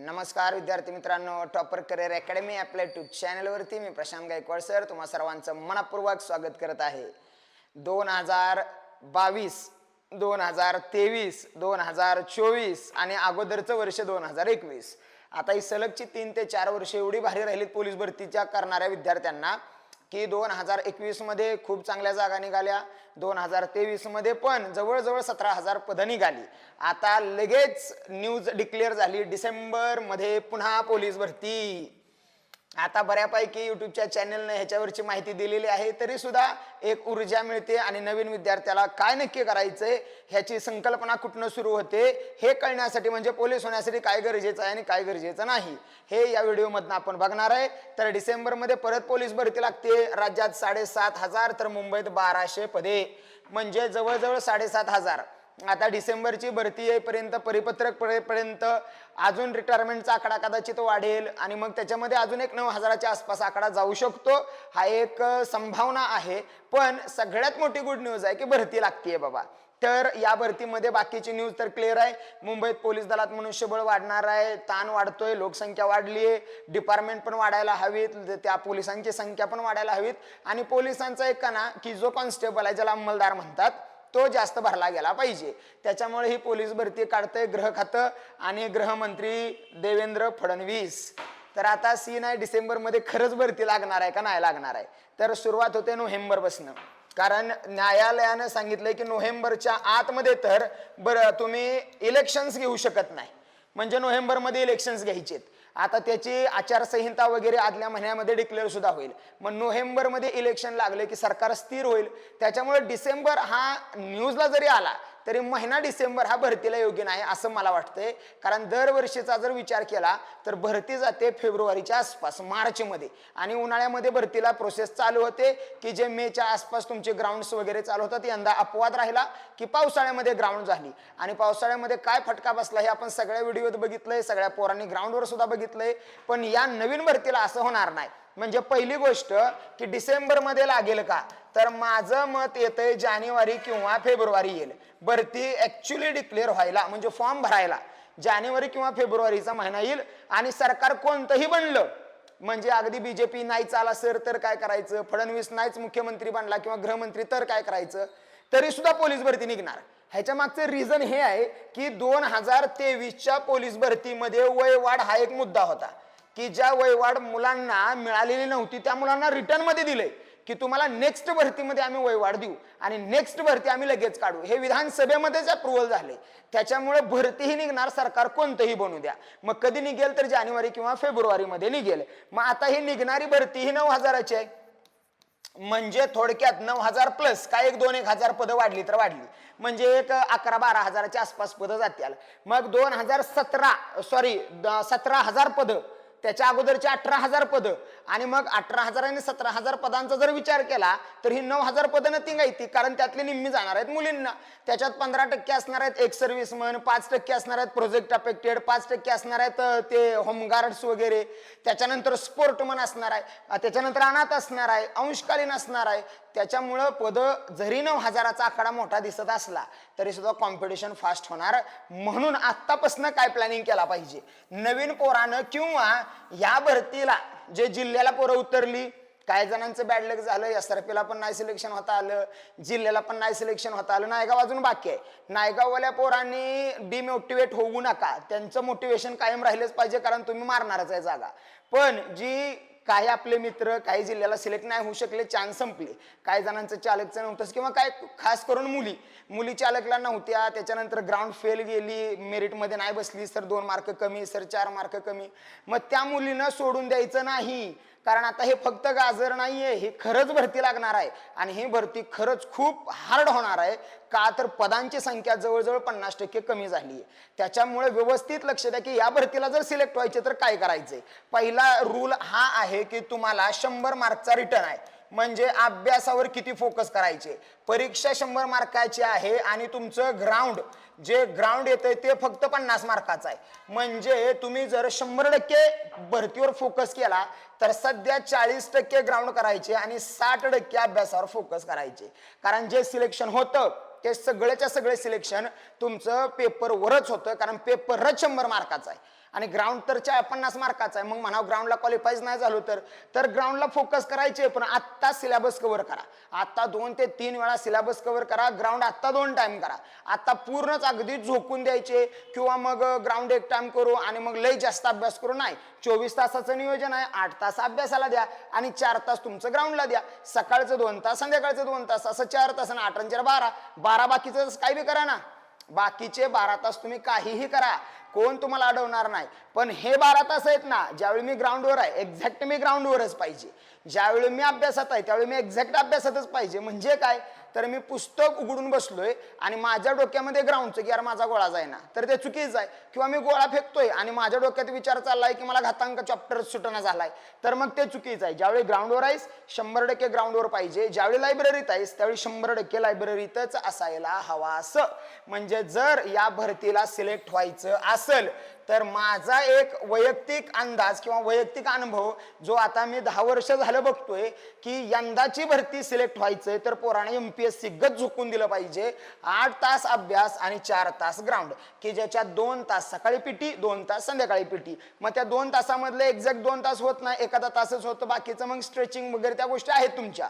नमस्कार विद्यार्थी मित्रांनो. टॉपर करिअर अकॅडमी आपल्या युट्यूब चॅनलवरती मी प्रशांत गायकवाड सर तुम्हा सर्वांचं मनपूर्वक स्वागत करत आहे. दोन हजार बावीस दोन हजार तेवीस दोन हजार चोवीस आणि अगोदरचं वर्ष दोन हजार एकवीस. आता ही सलगची तीन ते चार वर्ष एवढी भारी राहिलीत पोलीस भरतीच्या करणाऱ्या विद्यार्थ्यांना. की दोन हजार एकवीसमध्ये खूप चांगल्या जागा निघाल्या. दोन हजार तेवीसमध्ये पण जवळजवळ सतरा हजार पदं निघाली. आता लगेच न्यूज डिक्लेअर झाली. डिसेंबरमध्ये पुन्हा पोलीस भरती. आता बऱ्यापैकी युट्यूबच्या चॅनलने ह्याच्यावरची माहिती दिलेली आहे तरी सुद्धा एक ऊर्जा मिळते आणि नवीन विद्यार्थ्याला काय नक्की करायचंय ह्याची संकल्पना कुठनं सुरू होते हे कळण्यासाठी म्हणजे पोलीस होण्यासाठी काय गरजेचं आहे आणि काय गरजेचं नाही हे या व्हिडिओमधनं आपण बघणार आहे. तर डिसेंबरमध्ये परत पोलीस भरती लागते राज्यात साडेसात हजार तर मुंबईत बाराशे पदे. म्हणजे जवळजवळ साडेसात हजार. आता डिसेंबरची भरती येईपर्यंत परिपत्रक पडेपर्यंत अजून रिटायरमेंटचा आकडा कदाचित वाढेल आणि मग त्याच्यामध्ये अजून एक नऊ हजाराच्या आसपास आकडा जाऊ शकतो. हा एक संभावना आहे. पण सगळ्यात मोठी गुड न्यूज आहे की भरती लागतीये बाबा. तर या भरतीमध्ये बाकीची न्यूज तर क्लिअर आहे. मुंबईत पोलीस दलात मनुष्यबळ वाढणार आहे. ताण वाढतोय लोकसंख्या वाढली आहे डिपार्टमेंट पण वाढायला हवीत त्या पोलिसांची संख्या पण वाढायला हवीत. आणि पोलिसांचा एक ना की जो कॉन्स्टेबल आहे ज्याला अंमलदार म्हणतात तो जास्त भरला गेला पाहिजे. त्याच्यामुळे ही पोलीस भरती काढतंय गृह खातं आणि गृहमंत्री देवेंद्र फडणवीस. तर आता सीन आहे डिसेंबरमध्ये खरंच भरती लागणार आहे का नाही लागणार आहे? तर सुरुवात होते नोव्हेंबरपासून. कारण न्यायालयानं सांगितलंय की नोव्हेंबरच्या आतमध्ये तर बरं तुम्ही इलेक्शन्स घेऊ शकत नाही. म्हणजे नोव्हेंबरमध्ये इलेक्शन्स घ्यायचेत. आता त्याची आचारसंहिता वगैरे आदल्या महिन्यामध्ये डिक्लेअर सुद्धा होईल. मग नोव्हेंबरमध्ये इलेक्शन लागले की सरकार स्थिर होईल. त्याच्यामुळे डिसेंबर हा न्यूजला जरी आला तरी महिना डिसेंबर हा भरतीला योग्य नाही असं मला वाटतंय. कारण दरवर्षीचा जर विचार केला तर भरती जाते फेब्रुवारीच्या आसपास मार्चमध्ये. आणि उन्हाळ्यामध्ये भरतीला प्रोसेस चालू होते की जे मेच्या आसपास तुमचे ग्राउंड्स वगैरे चालू होतात यंदा अपवाद राहिला की पावसाळ्यामध्ये ग्राउंड झाली. आणि पावसाळ्यामध्ये काय फटका बसला हे आपण सगळ्या व्हिडिओत बघितलंय सगळ्या पोरांनी ग्राउंडवर सुद्धा बघितलंय. पण या नवीन भरतीला असं होणार नाही. म्हणजे पहिली गोष्ट की डिसेंबरमध्ये लागेल का? तर माझं मत येतंय जानेवारी किंवा फेब्रुवारी येईल. भरती ॲक्च्युली डिक्लेअर व्हायला म्हणजे फॉर्म भरायला. जानेवारी किंवा फेब्रुवारीचा महिना येईल आणि सरकार कोणतंही बनलं म्हणजे अगदी बीजेपी नाहीच आला सर तर काय करायचं? फडणवीस नाहीच मुख्यमंत्री बनला किंवा गृहमंत्री तर काय करायचं? तरी सुद्धा पोलीस भरती निघणार. ह्याच्या मागचं रिझन हे आहे की दोन हजार तेवीसच्या पोलीस भरतीमध्ये वयवाढ हा एक मुद्दा होता. की ज्या वयवाढ मुलांना मिळालेली नव्हती त्या मुलांना रिटर्नमध्ये दिलंय की तुम्हाला नेक्स्ट भरतीमध्ये आम्ही वयवाढ देऊ आणि नेक्स्ट भरती आम्ही लगेच काढू. हे विधानसभेमध्येच अप्रुव्हल झाले. त्याच्यामुळे भरतीही निघणार सरकार कोणतंही बनू द्या. मग कधी निघेल तर जानेवारी किंवा फेब्रुवारीमध्ये निघेल. मग आता ही निघणारी भरती ही नऊ हजाराची आहे. म्हणजे थोडक्यात नऊ हजार प्लस काय एक दोन एक हजार पदं वाढली तर वाढली. म्हणजे एक अकरा बारा हजाराच्या आसपास पदं जातील. मग दोन हजार सतरा सॉरी सतरा हजार पदं त्याच्या अगोदरचे अठरा हजार पदं. आणि मग अठरा हजार आणि सतरा हजार पदांचा जर विचार केला तर ही नऊ हजार पदं न तिंगायती कारण त्यातली निम्मी जाणार आहेत मुलींना. त्याच्यात पंधरा टक्के असणार आहेत एक सर्व्हिसमन पाच टक्के असणार आहेत प्रोजेक्ट अफेक्टेड पाच टक्के असणार आहेत ते होमगार्ड्स वगैरे. त्याच्यानंतर स्पोर्टमन असणार आहे त्याच्यानंतर अनाथ असणार आहे अंशकालीन असणार आहे. त्याच्यामुळं पदं जरी नऊ हजाराचा आकडा मोठा दिसत असला तरी सुद्धा कॉम्पिटिशन फास्ट होणार. म्हणून आत्तापासून काय प्लॅनिंग केला पाहिजे? नवीन पोरानं किंवा या भरतीला जे जिल्ह्याला पोरं उतरली काही जणांचं बॅड लक झालं एस आर पीला पण नाही सिलेक्शन होता आलं जिल्ह्याला पण नाही सिलेक्शन होता आलं नायगाव अजून बाकी आहे. नायगाववाल्या पोरांनी डिमोटिवेट होऊ नका. त्यांचं मोटिवेशन कायम राहिलंच पाहिजे कारण तुम्ही मारणारच आहे जागा. पण जी काही आपले मित्र काही जिल्ह्याला सिलेक्ट नाही होऊ शकले चान्स संपले. काही जणांचं चालकचं नव्हतंच किंवा काय खास करून मुली. मुली चालकला नव्हत्या त्याच्यानंतर ग्राउंड फेल गेली मेरिटमध्ये नाही बसली सर दोन मार्क कमी सर चार मार्क कमी. मग त्या मुलीनं सोडून द्यायचं नाही. कारण आता हे फक्त गाजर नाही आहे हे खरंच भरती लागणार आहे. आणि ही भरती खरंच खूप हार्ड होणार आहे. का तर पदांची संख्या जवळजवळ पन्नास टक्के कमी झाली आहे त्याच्यामुळे व्यवस्थित लक्ष द्या की या भरतीला जर सिलेक्ट व्हायचे तर काय करायचंय? पहिला रूल हा आहे की तुम्हाला शंभर मार्कचा रिटर्न आहे. म्हणजे अभ्यासावर किती फोकस करायचे? परीक्षा शंभर मार्काची आहे आणि तुमचं ग्राउंड जे ग्राउंड येतंय ते फक्त पन्नास मार्काचं आहे. म्हणजे तुम्ही जर शंभर टक्के भरतीवर फोकस केला तर सध्या चाळीस टक्के ग्राउंड करायचे आणि साठ टक्के अभ्यासावर फोकस करायचे. कारण जे सिलेक्शन होतं ते सगळ्याच्या सगळे सिलेक्शन तुमचं पेपरवरच होतं कारण पेपरच शंभर मार्काचं आहे. आणि ग्राउंड तर चार पन्नास मार्काचा आहे. मग म्हणा ग्राउंडला क्वालिफाईज नाही झालो तर. तर ग्राउंडला फोकस करायचे पण आत्ता सिलेबस कव्हर करा. आत्ता दोन ते तीन वेळा सिलेबस कव्हर करा. ग्राउंड आत्ता दोन टाईम करा. आत्ता पूर्णच अगदी झोकून द्यायचे किंवा मग ग्राउंड एक टाइम करू आणि मग लई जास्त अभ्यास करू. नाही. चोवीस तासाचं नियोजन आहे. आठ तास अभ्यासाला द्या आणि चार तास तुमचं ग्राउंडला द्या. सकाळचं दोन तास संध्याकाळचं दोन तास असं चार तास आणि आठ आणि चार बारा. बारा बाकीचं काय बी करा ना. बाकीचे बारा तास तुम्ही काहीही करा. कोण तुम्हाला अडवणार नाही. पण हे बारा तास आहेत ना ज्यावेळी मी ग्राउंडवर आहे एक्झॅक्ट मी ग्राउंडवरच पाहिजे. ज्यावेळी मी अभ्यासात आहे त्यावेळी मी एक्झॅक्ट अभ्यासातच पाहिजे. म्हणजे काय? तर मी पुस्तक उघडून बसलोय आणि माझ्या डोक्यामध्ये ग्राउंडचं की यार माझा गोळा जाय ना तर ते चुकीचं आहे. किंवा मी गोळा फेकतोय आणि माझ्या डोक्यात विचार चाललाय की मला घातांक चॅप्टर सुटणं झालाय. तर मग ते चुकीचं आहे. ज्यावेळी ग्राउंडवर आहेस शंभर टक्के ग्राउंडवर पाहिजे. ज्यावेळी लायब्ररीत आहेस त्यावेळी शंभर टक्के लायब्ररीतच असायला हवा असं. म्हणजे जर या भरतीला सिलेक्ट व्हायचं असं असेल तर माझा एक वैयक्तिक अंदाज किंवा वैयक्तिक अनुभव जो आता मी दहा वर्ष झालं बघतोय की यंदाची भरती सिलेक्ट व्हायचंय तर पोराने एम पी एस सी गत झुकून दिलं पाहिजे. आठ तास अभ्यास आणि चार तास ग्राउंड की ज्याच्यात दोन तास सकाळी पिटी दोन तास संध्याकाळी पिटी मग त्या दोन तासामधले एक्झॅक्ट दोन तास होत नाही एखादा तासच होतं बाकीचं मग स्ट्रेचिंग वगैरे त्या गोष्टी आहेत तुमच्या.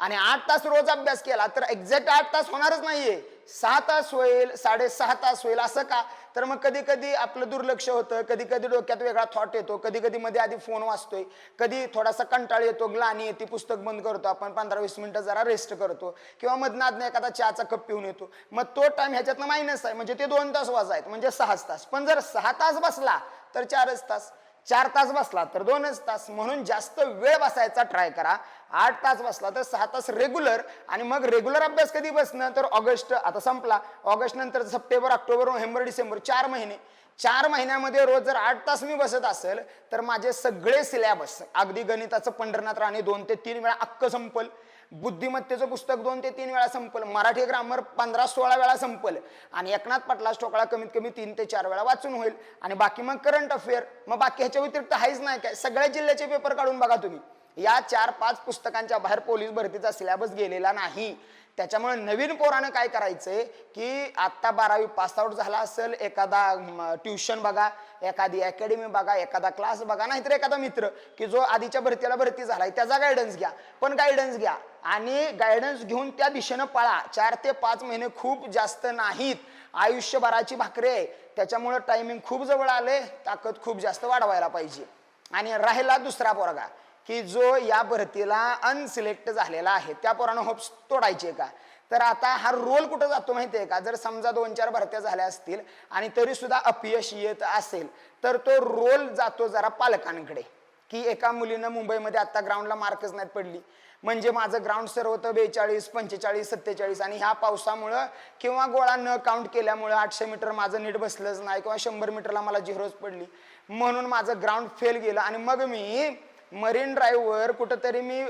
आणि आठ तास रोज अभ्यास केला तर एक्झॅक्ट आठ तास होणारच नाहीये. सहा तास होईल साडेसहा तास होईल असं का? तर मग कधी कधी आपलं दुर्लक्ष होतं कधी कधी डोक्यात वेगळा थॉट येतो कधी कधी मध्ये आधी फोन वाचतोय कधी थोडासा कंटाळ येतो ग्लानी येते पुस्तक बंद करतो आपण पंधरा वीस मिनिटं जरा रेस्ट करतो किंवा मधनात एखादा चहाचा कप पिऊन येतो. मग तो टाइम ह्याच्यातनं मायनस आहे म्हणजे ते दोन तास वाजायत म्हणजे सहाच तास. पण जर सहा तास बसला तर चारच तास. चार तास बसला तर दोनच तास म्हणून जास्त वेळ बसायचा ट्राय करा. आठ तास बसला तर सहा तास रेग्युलर आणि मग रेग्युलर अभ्यास कधी बसणं? तर ऑगस्ट आता संपला. ऑगस्ट नंतर सप्टेंबर ऑक्टोबर नोव्हेंबर डिसेंबर चार महिने. चार महिन्यामध्ये रोज जर आठ तास मी बसत असेल तर माझे सगळे सिलॅबस अगदी गणिताचं पंढरनाथ राणे दोन ते तीन वेळा अक्क संपल. बुद्धिमत्तेचं पुस्तक दोन ते तीन वेळा संपल. मराठी ग्रामर पंधरा सोळा वेळा संपल. आणि एकनाथ पटलास ठोकळा कमीत कमी तीन ते चार वेळा वाचून होईल. आणि बाकी मग करंट अफेअर मग बाकी ह्याच्या व्यतिरिक्त आहेच नाही काय. सगळ्या जिल्ह्याचे पेपर काढून बघा तुम्ही. या चार पाच पुस्तकांच्या बाहेर पोलीस भरतीचा सिलेबस गेलेला नाही. त्याच्यामुळे नवीन पोरानं काय करायचंय की आत्ता बारावी पास आउट झाला असेल एखादा ट्युशन बघा एखादी अकॅडमी बघा एखादा क्लास बघा नाहीतर एखादा मित्र की जो आधीच्या भरतीला भरती झालाय त्याचा गायडन्स घ्या. पण गायडन्स घ्या आणि गायडन्स घेऊन त्या दिशेनं पळा. चार ते पाच महिने खूप जास्त नाहीत. आयुष्यभराची भाकरी आहे. त्याच्यामुळं टायमिंग खूप जवळ आले ताकद खूप जास्त वाढवायला पाहिजे. आणि राहिला दुसरा पोरगा. की जो या भरतीला अनसिलेक्ट झालेला आहे त्या पोरानं होप्स तोडायचे का? तर आता हा रोल कुठं जातो माहिती आहे का? जर समजा दोन चार भरत्या झाल्या असतील आणि तरी सुद्धा अपयश येत असेल तर तो रोल जातो जरा पालकांकडे. की एका मुलीनं मुंबईमध्ये आता ग्राउंडला मार्कच नाहीत पडली. म्हणजे माझं ग्राउंड सर होतं बेचाळीस पंचेचाळीस सत्तेचाळीस आणि ह्या पावसामुळं किंवा गोळा न काउंट केल्यामुळं आठशे मीटर माझं नीट बसलंच नाही किंवा शंभर मीटरला मला झिरोच पडली. म्हणून माझं ग्राउंड फेल गेलं आणि मग मी मरीन ड्राईव्हवर कुठंतरी मी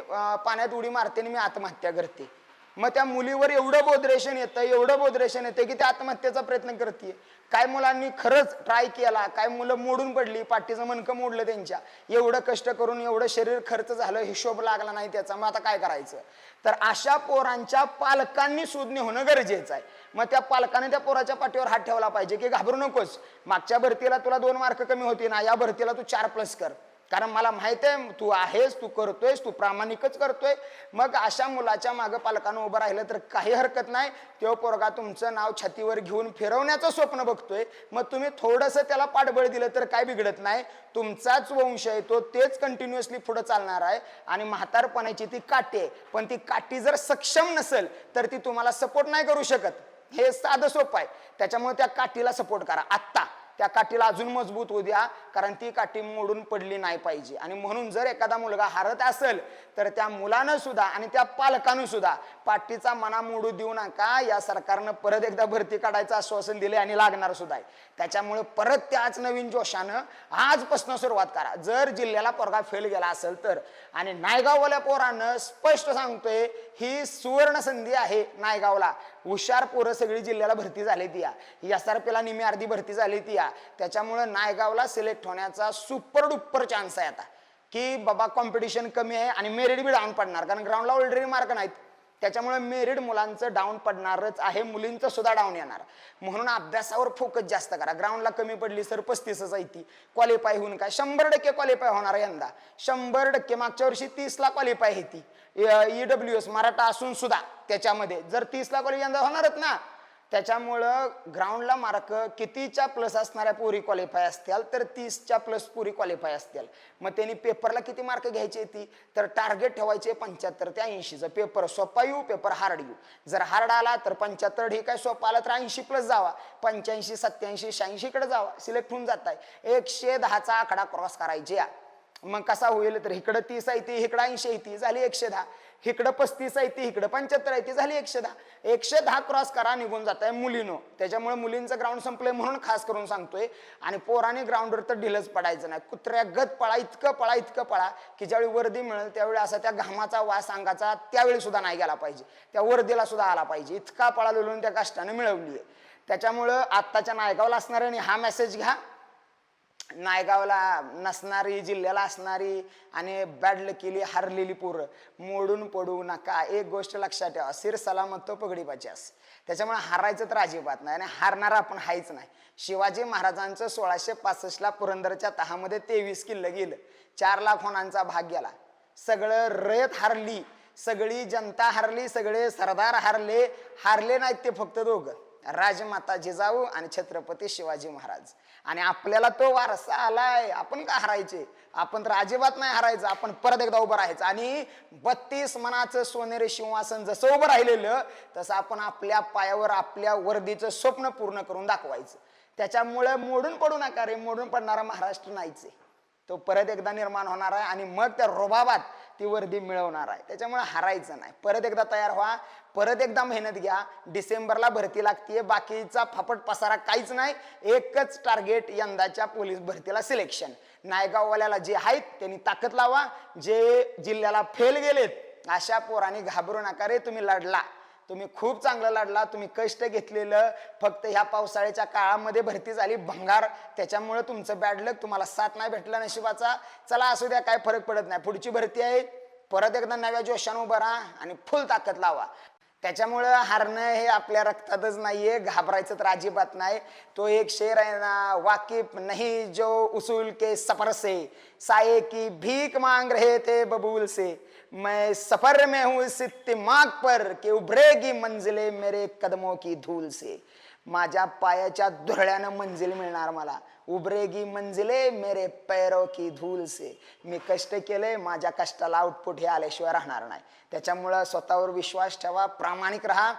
पाण्यात उडी मारते आणि मी आत्महत्या करते. मग त्या मुलीवर एवढं बोधरेशन येतं एवढं बोधरेशन येतं की त्या आत्महत्येचा प्रयत्न करते. काय मुलांनी खरंच ट्राय केला काय मुलं मोडून पडली पाठीचं मणकं मोडलं त्यांच्या. एवढं कष्ट करून एवढं शरीर खर्च झालं हिशोब लागला नाही त्याचा मग आता काय करायचं? तर अशा पोरांच्या पालकांनी शोधणे होणं गरजेचं आहे. मग त्या पालकाने त्या पोराच्या पाठीवर हात ठेवला पाहिजे की घाबरू नकोस. मागच्या भरतीला तुला दोन मार्क कमी होते ना या भरतीला तू चार प्लस कर. कारण मला माहीत आहे तू आहेस तू करतोयस तू प्रामाणिकच करतोय. मग अशा मुलाच्या मागं पालकानं उभं राहिलं तर काही हरकत नाही. तो पोरगा तुमचं नाव छातीवर घेऊन फिरवण्याचं स्वप्न बघतोय. मग तुम्ही थोडंसं त्याला पाठबळ दिलं तर काय बिघडत नाही. तुमचाच वंश आहे तो तेच कंटिन्युअसली पुढं चालणार आहे. आणि म्हातारपणाची ती काठी आहे. पण ती काठी जर सक्षम नसेल तर ती तुम्हाला सपोर्ट नाही करू शकत. हे साधं सोपं आहे. त्याच्यामुळे त्या काठीला सपोर्ट करा. आत्ता. त्या काठीला अजून मजबूत होऊ द्या कारण ती काठी मोडून पडली नाही पाहिजे. आणि म्हणून जर एखादा मुलगा हारत असेल तर त्या मुलानं सुद्धा आणि त्या पालकानं सुद्धा पाठीचा मना मोडू देऊ नका. या सरकारनं परत एकदा भरती काढायचं आश्वासन दिले आणि लागणार सुद्धा आहे. त्याच्यामुळे परत त्याच नवीन जोशानं आजपासून सुरुवात करा. जर जिल्ह्याला पोरगा फेल गेला असेल तर. आणि नायगाववाल्या पोरानं स्पष्ट सांगतोय ही सुवर्ण संधी आहे नायगावला. हुशार पोरं सगळी जिल्ह्याला भरती झाली ती या. एस आर पीला निम्मी अर्धी भरती झाली ती या. त्याच्यामुळं नायगावला सिलेक्ट होण्याचा सुपर डुप्पर चान्स आहे आता. की बाबा कॉम्पिटिशन कमी आहे आणि मेरिट बी डाऊन पडणार. कारण ग्राउंडला ऑलरेडी मार्क नाहीत. त्याच्यामुळे मेरिट मुलांचं डाऊन पडणारच आहे. मुलींचं सुद्धा डाऊन येणार. म्हणून अभ्यासावर फोकस जास्त करा. ग्राउंडला कमी पडली सर पस्तीसच आहे ती. क्वालिफाय होऊन काय? शंभर टक्के क्वालिफाय होणार यंदा. शंभर टक्के मागच्या वर्षी तीसला क्वालिफाय आहे ती. ईडब्ल्यू एस मराठा असून सुद्धा त्याच्यामध्ये. जर तीसला क्वालिफाय यंदा होणारच ना त्याच्यामुळं ग्राउंडला मार्क कितीच्या प्लस असणाऱ्या पोरी क्वालिफाय असतील तर तीसच्या प्लस पुरी क्वालिफाय असतील. मग त्यांनी पेपरला किती मार्क घ्यायचे ती? तर टार्गेट ठेवायचे पंच्याहत्तर ते ऐंशीचं पेपर सोपा येऊ पेपर हार्ड येऊ. जर हार्ड आला तर पंच्याहत्तर ठीक आहे सोपा आला तर ऐंशी प्लस जावा. पंच्याऐंशी सत्याऐंशी शहाऐंशीकडे जावा. सिलेक्ट होऊन जात आहे एकशे दहाचा आकडा क्रॉस करायचे या मग कसा होईल? तर इकडं तीस आहे ती इकडं ऐंशी आहे ती. झाली एकशे दहा. इकडं पस्तीस आहे ती इकडं पंच्याहत्तर आहे ती झाली एकशे दहा. एकशे दहा क्रॉस करा निघून जात आहे मुलीनो. त्याच्यामुळे मुलींचं ग्राउंड संपलंय म्हणून खास करून सांगतोय. आणि पोराने ग्राउंडवर तर ढिलच पडायचं नाही. कुत्र्या गत पळा इतकं पळा इतकं पळा की ज्यावेळी वर्दी मिळेल त्यावेळी असा त्या घामाचा वास अंगाचा त्यावेळी सुद्धा नाही गेला पाहिजे. त्या वर्दीला सुद्धा आला पाहिजे. इतका पळा लोलून त्या कष्टानं मिळवली आहे त्याच्यामुळं आत्ताच्या नायगावला असणाऱ्याने हा मेसेज घ्या. नायगावला नसणारी जिल्ह्याला असणारी आणि बॅडल केली हरलेली पोरं. मोडून पडू नका. एक गोष्ट लक्षात ठेवा. सिर सलामत तो पगडी पाच्यास त्याच्यामुळे हारायचं तर अजिबात नाही आणि हारणारा आपण हायच नाही. शिवाजी महाराजांचं सोळाशे पासष्टला पुरंदरच्या तहामध्ये तेवीस किल्लं गेलं. चार लाख होणांचा भाग गेला. सगळं रयत हारली. सगळी जनता हारली सगळे सरदार हारले. हारले नाहीत ते फक्त दोघं. राजमाता जिजाऊ आणि छत्रपती शिवाजी महाराज. आणि आपल्याला तो वारसा आलाय. आपण का हरायचे? आपण तर अजिबात नाही हरायचं. आपण परत एकदा उभं राहायचं. आणि बत्तीस मनाचं सोनेरी सिंहासन जसं उभं राहिलेलं तसं आपण आपल्या पायावर आपल्या वर्दीचं स्वप्न पूर्ण करून दाखवायचं. त्याच्यामुळे मोडून पडू नका रे. मोडून पडणारा महाराष्ट्र नाहीच तो परत एकदा निर्माण होणार आहे. आणि मग त्या रोबाबात ती वर्दी मिळवणार आहे. त्याच्यामुळे हारायचं नाही. परत एकदा तयार व्हा. परत एकदा मेहनत घ्या. डिसेंबरला भरती लागतीये. बाकीचा फापट पसारा काहीच नाही. एकच टार्गेट यंदाच्या पोलीस भरतीला सिलेक्शन. नायगाववाल्याला जे आहेत त्यांनी ताकद लावा. जे जिल्ह्याला फेल गेलेत अशा पोरांनी घाबरू नका रे तुम्ही लढला. तुम्ही खूप चांगलं लढला तुम्ही कष्ट घेतलेलं फक्त ह्या पावसाळ्याच्या काळामध्ये भरती झाली भंगार त्याच्यामुळे तुमचं बॅडलक तुम्हाला साथ नाही भेटला नशिबाचा. चला असू द्या काय फरक पडत नाही. पुढची भरती आहे. परत एकदा नव्या जोशानं उभं राहा आणि फुल ताकद लावा. त्याच्यामुळं हारणं हे आपल्या रक्तातच नाहीये घाबरायचं तर अजिबात नाही. तो एक शेर आहे ना वाकिफ नाही जो उसूल के सफर से. साये की भीख मांग रहे थे बबूल से. मैं सफर में हूँ इस दिमाग पर कि उभरेगी मंजिले मेरे कदमों की धूल से. माझ्या पायाच्या धुरळ्यानं मंजिल मिळणार मला. उभरेगी मंजिले मेरे पैरो की धूल से। मी कष्ट केले माझ्या कष्टाला आउटपुट हे आल्याशिवाय राहणार नाही. त्याच्यामुळं स्वतःवर विश्वास ठेवा प्रामाणिक राहा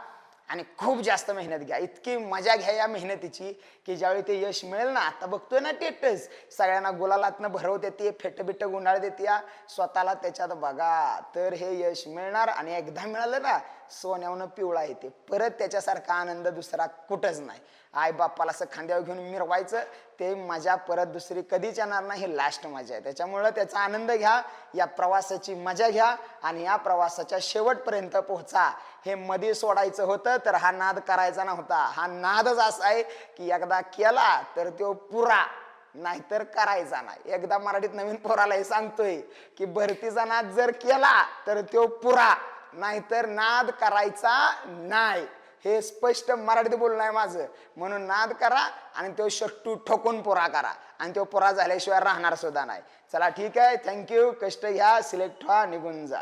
आणि खूप जास्त मेहनत घ्या. इतकी मजा घ्या या मेहनतीची की ज्यावेळी ते यश मिळेल ना आता बघतोय ना टेटस. सगळ्यांना गुलालातनं भरवते ते फेटबिट गुंडाळ देते या स्वतःला त्याच्यात बघा तर हे यश मिळणार आणि एकदा मिळालं ना सोन्यावनं पिवळा येते. परत त्याच्यासारखा आनंद दुसरा कुठंच नाही. आई बाप्पाला असं खांद्यावर घेऊन मिरवायचं ते मजा परत दुसरी कधीच येणार नाही ही लास्ट मजा आहे. त्याच्यामुळं त्याचा आनंद घ्या या प्रवासाची मजा घ्या आणि या प्रवासाच्या शेवटपर्यंत पोहोचा. हे मध्ये सोडायचं होतं तर हा नाद करायचा नव्हता. हा नादच असा आहे की एकदा केला तर तो पुरा. नाहीतर करायचा नाही. एकदा मराठीत नवीन पोराला हे सांगतोय की भरतीचा नाद जर केला तर तो पुरा. नाहीतर नाद करायचा नाही. हे स्पष्ट मराठीत बोलणं आहे माझं. म्हणून नाद करा आणि तो शट्टू ठोकून पुरा करा. आणि तो पुरा झाल्याशिवाय राहणार सुद्धा नाही. चला ठीक आहे. थँक्यू कष्ट घ्या. सिलेक्ट व्हा. निघून जा.